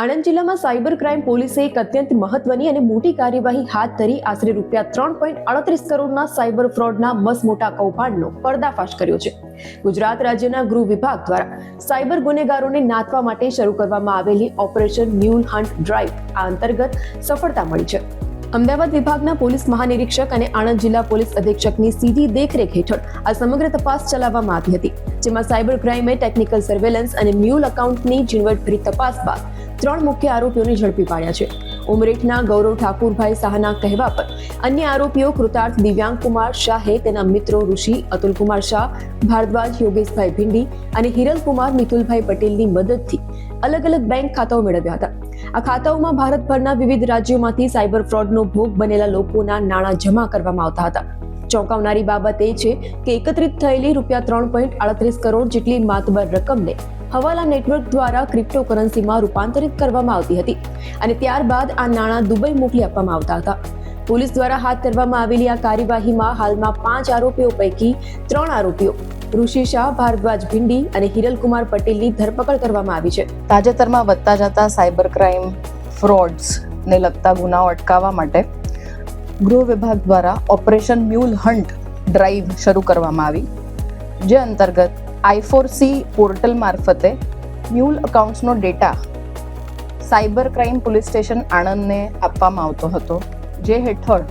આણંદ જિલ્લામાં cyber crime પોલીસે એક અત્યંત મહત્વની અને મોટી કાર્યવાહી હાથ ધરી. આશરે રૂપિયા ત્રણ પોઈન્ટ અડત્રીસ કરોડના સાયબર ફ્રોડના મસ મોટા કૌભાંડનો પર્દાફાશ કર્યો છે. ગુજરાત રાજ્યના ગૃહ વિભાગ દ્વારા સાયબર ગુનેગારોને નાથવા માટે શરૂ કરવામાં આવેલી ઓપરેશન મ્યુલ હન્ટ ડ્રાઈવ આ અંતર્ગત સફળતા મળી છે. અમદાવાદ વિભાગના પોલીસ મહાનિરીક્ષક અને આણંદ જિલ્લા પોલીસ અધિક્ષકની સીધી દેખરેખ હેઠળ આ સમગ્ર તપાસ ચલાવવામાં આવી હતી, જેમાં સાયબર ક્રાઇમે ટેકનિકલ સર્વેલન્સ અને મ્યુલ એકાઉન્ટની ઝીણવટભરી તપાસ બાદ ત્રણ મુખ્ય આરોપીઓને ઝડપી પાડ્યા છે. ઉમરેઠના ગૌરવ ઠાકુરભાઈ શાહના કહેવા પર અન્ય આરોપીઓ કૃતાર્થ દિવ્યાંગ કુમાર શાહે, તેના મિત્રો ઋષિ અતુલકુમાર શાહ, ભારદ્વાજ, યોગેશભાઈ ભિંડી અને હિરલકુમાર મિથુલભાઈ પટેલની મદદથી અલગ અલગ બેંક ખાતાઓ મેળવ્યા હતા. આ ખાતાઓમાં ભારતભરના વિવિધ રાજ્યોમાંથી સાયબર ફ્રોડનો ભોગ બનેલા લોકોના નાણાં જમા કરવામાં આવતા હતા. ચોંકાવનારી બાબત એ છે કે એકત્રિત થયેલી રૂપિયા ત્રણ પોઈન્ટ આડત્રીસ કરોડ જેટલી માતબર રકમને હવાલા નેટવર્ક દ્વારા ક્રિપ્ટોકરન્સીમાં રૂપાંતરિત કરવામાં આવતી હતી અને ત્યારબાદ આ નાણાં દુબઈ મોકલી આપવામાં આવતા હતા. પોલીસ દ્વારા હાથ ધરવામાં આવેલી આ કાર્યવાહીમાં હાલમાં પાંચ આરોપીઓ પૈકી ત્રણ આરોપીઓ ઋષિ શાહ, ભારદ્વાજ ભિંડી અને હિરલકુમાર પટેલની ધરપકડ કરવામાં આવી છે. તાજેતરમાં વધતા જતા સાયબર ક્રાઇમ ફ્રોડ્સ ને લગતા ગુનાઓ અટકાવવા માટે ગૃહ વિભાગ દ્વારા ઓપરેશન મ્યુલ હન્ટ ડ્રાઈવ શરૂ કરવામાં આવી, જે અંતર્ગત આઈફોરસી પોર્ટલ મારફતે mule અકાઉન્ટ્સનો data cyber crime police station આણંદને આપવામાં આવતો હતો, જે હેઠળ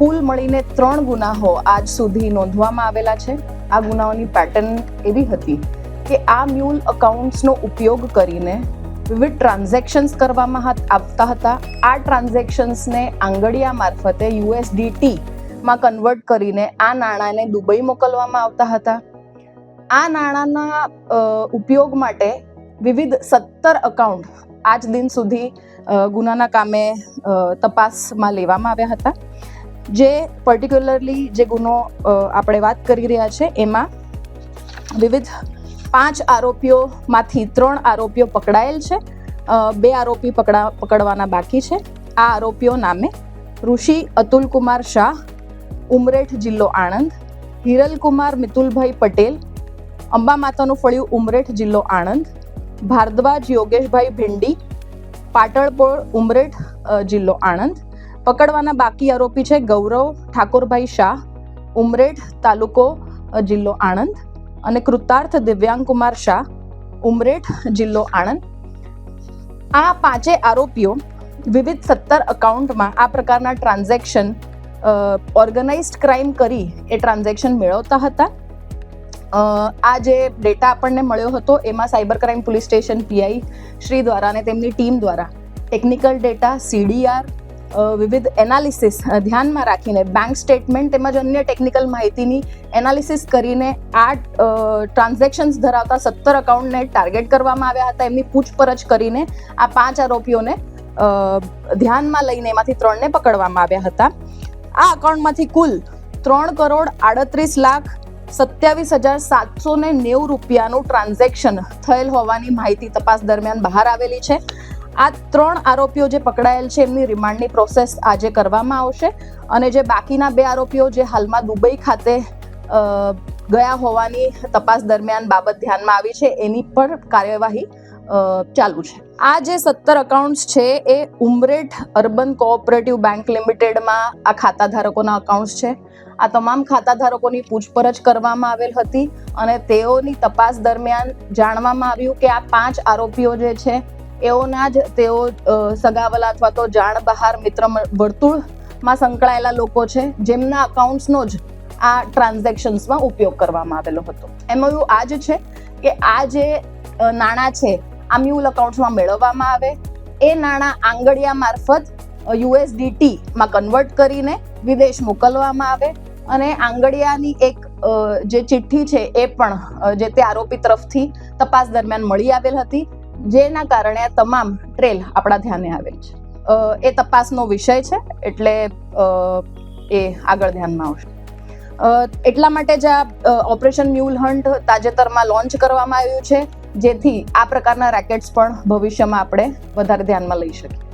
કુલ મળીને ત્રણ ગુનાઓ આજ સુધી નોંધવામાં આવેલા છે. આ ગુનાઓની પેટર્ન એવી હતી કે આ મ્યુલ અકાઉન્ટ્સનો ઉપયોગ કરીને વિવિધ ટ્રાન્ઝેક્શન્સ કરવામાં આવતા હતા. આ ટ્રાન્ઝેક્શન્સને આંગળિયા મારફતે યુએસડીટી માં કન્વર્ટ કરીને આ નાણાંને દુબઈ મોકલવામાં આવતા હતા. આ નાણાંના ઉપયોગ માટે વિવિધ સત્તર અકાઉન્ટ આજ દિન સુધી ગુનાના કામે તપાસમાં લેવામાં આવ્યા હતા. જે પર્ટિક્યુલરલી જે ગુનો આપણે વાત કરી રહ્યા છે, એમાં વિવિધ પાંચ આરોપીઓમાંથી ત્રણ આરોપીઓ પકડાયેલ છે બે આરોપી પકડા, પકડવાના બાકી છે. આ આરોપીઓ નામે ઋષિ અતુલકુમાર શાહ, ઉમરેઠ જિલ્લો આણંદ, હિરલકુમાર મિતુલભાઈ પટેલ, અંબા માતાનું ફળિયું ઉમરેઠ જિલ્લો આણંદ, ભારદ્વાજ યોગેશભાઈ ભિંડી, પાટણપોળ ઉમરેઠ જિલ્લો આણંદ પકડવાના બાકી આરોપી છે ગૌરવ ઠાકોરભાઈ શાહ, ઉમરેઠ તાલુકો જિલ્લો આણંદ અને કૃતાર્થ દિવ્યાંગ કુમાર શાહ, ઉમરેઠ જિલ્લો આણંદ. આ પાંચે આરોપીઓ વિવિધ સત્તર અકાઉન્ટમાં આ પ્રકારના ટ્રાન્ઝેક્શન ઓર્ગેનાઇઝ્ડ ક્રાઇમ કરી એ ટ્રાન્ઝેક્શન મેળવતા હતા. આ જે ડેટા આપણને મળ્યો હતો એમાં cyber crime police station PI Shri દ્વારા અને તેમની ટીમ દ્વારા ટેકનિકલ ડેટા, સીડીઆર વિવિધ એનાલિસિસ ધ્યાનમાં રાખીને બેંક સ્ટેટમેન્ટ તેમજ અન્ય ટેકનિકલ માહિતીની એનાલિસિસ કરીને આ ટ્રાન્ઝેક્શન્સ ધરાવતા સત્તર અકાઉન્ટને ટાર્ગેટ કરવામાં આવ્યા હતા. એમની પૂછપરછ કરીને આ પાંચ આરોપીઓને ધ્યાનમાં લઈને એમાંથી ત્રણને પકડવામાં આવ્યા હતા. આ અકાઉન્ટમાંથી કુલ ત્રણ કરોડ આડત્રીસ લાખ સત્યાવીસ હજાર સાતસો ને નેવું રૂપિયાનું ટ્રાન્ઝેક્શન થયેલ હોવાની માહિતી તપાસ દરમિયાન બહાર આવેલી છે. આ ત્રણ આરોપીઓ જે પકડાયેલ છે, એમની રિમાન્ડની પ્રોસેસ આજે કરવામાં આવશે. અને જે બાકીના બે આરોપીઓ જે હાલમાં દુબઈ ખાતે ગયા હોવાની તપાસ દરમિયાન બાબત ધ્યાનમાં આવી છે, એની પર કાર્યવાહી ચાલુ છે. આ જે સત્તર અકાઉન્ટ્સ છે, એ ઉમરેઠ અર્બન કોઓપરેટિવ બેંક લિમિટેડમાં આ ખાતા ધારકોના અકાઉન્ટ્સ છે. આ તમામ ખાતા ધારકોની પૂછપરછ કરવામાં આવેલ હતી અને તેઓની તપાસ દરમિયાન જાણવામાં આવ્યું કે આ પાંચ આરોપીઓ જે છે એઓના જ તેઓ સગાવલા અથવા તો જાણ બહાર મિત્ર વર્તુળમાં સંકળાયેલા લોકો છે, જેમના અકાઉન્ટ્સનો જ આ ટ્રાન્ઝેક્શન્સમાં ઉપયોગ કરવામાં આવેલો હતો. એમાં એવું આ જ છે કે આ જે નાણાં છે, આ મ્યુલ અકાઉન્ટ્સમાં મેળવવામાં આવે. એ નાણાં આંગળિયા મારફત યુએસડીટીમાં કન્વર્ટ કરીને વિદેશ મોકલવામાં આવે અને આંગળિયાની એક જે ચિઠ્ઠી છે એ પણ જે તે આરોપી તરફથી તપાસ દરમિયાન મળી આવેલ હતી. જેના કારણે આ તમામ ટ્રેલ આપણા ધ્યાને આવેલ છે. એ તપાસનો વિષય છે, એટલે એ આગળ ધ્યાનમાં આવશે. એટલા માટે જ આ ઓપરેશન મ્યુલ હન્ટ તાજેતરમાં લોન્ચ કરવામાં આવ્યું છે, જેથી આ પ્રકારના રેકેટ્સ પણ ભવિષ્યમાં આપણે વધારે ધ્યાનમાં લઈ શકીએ.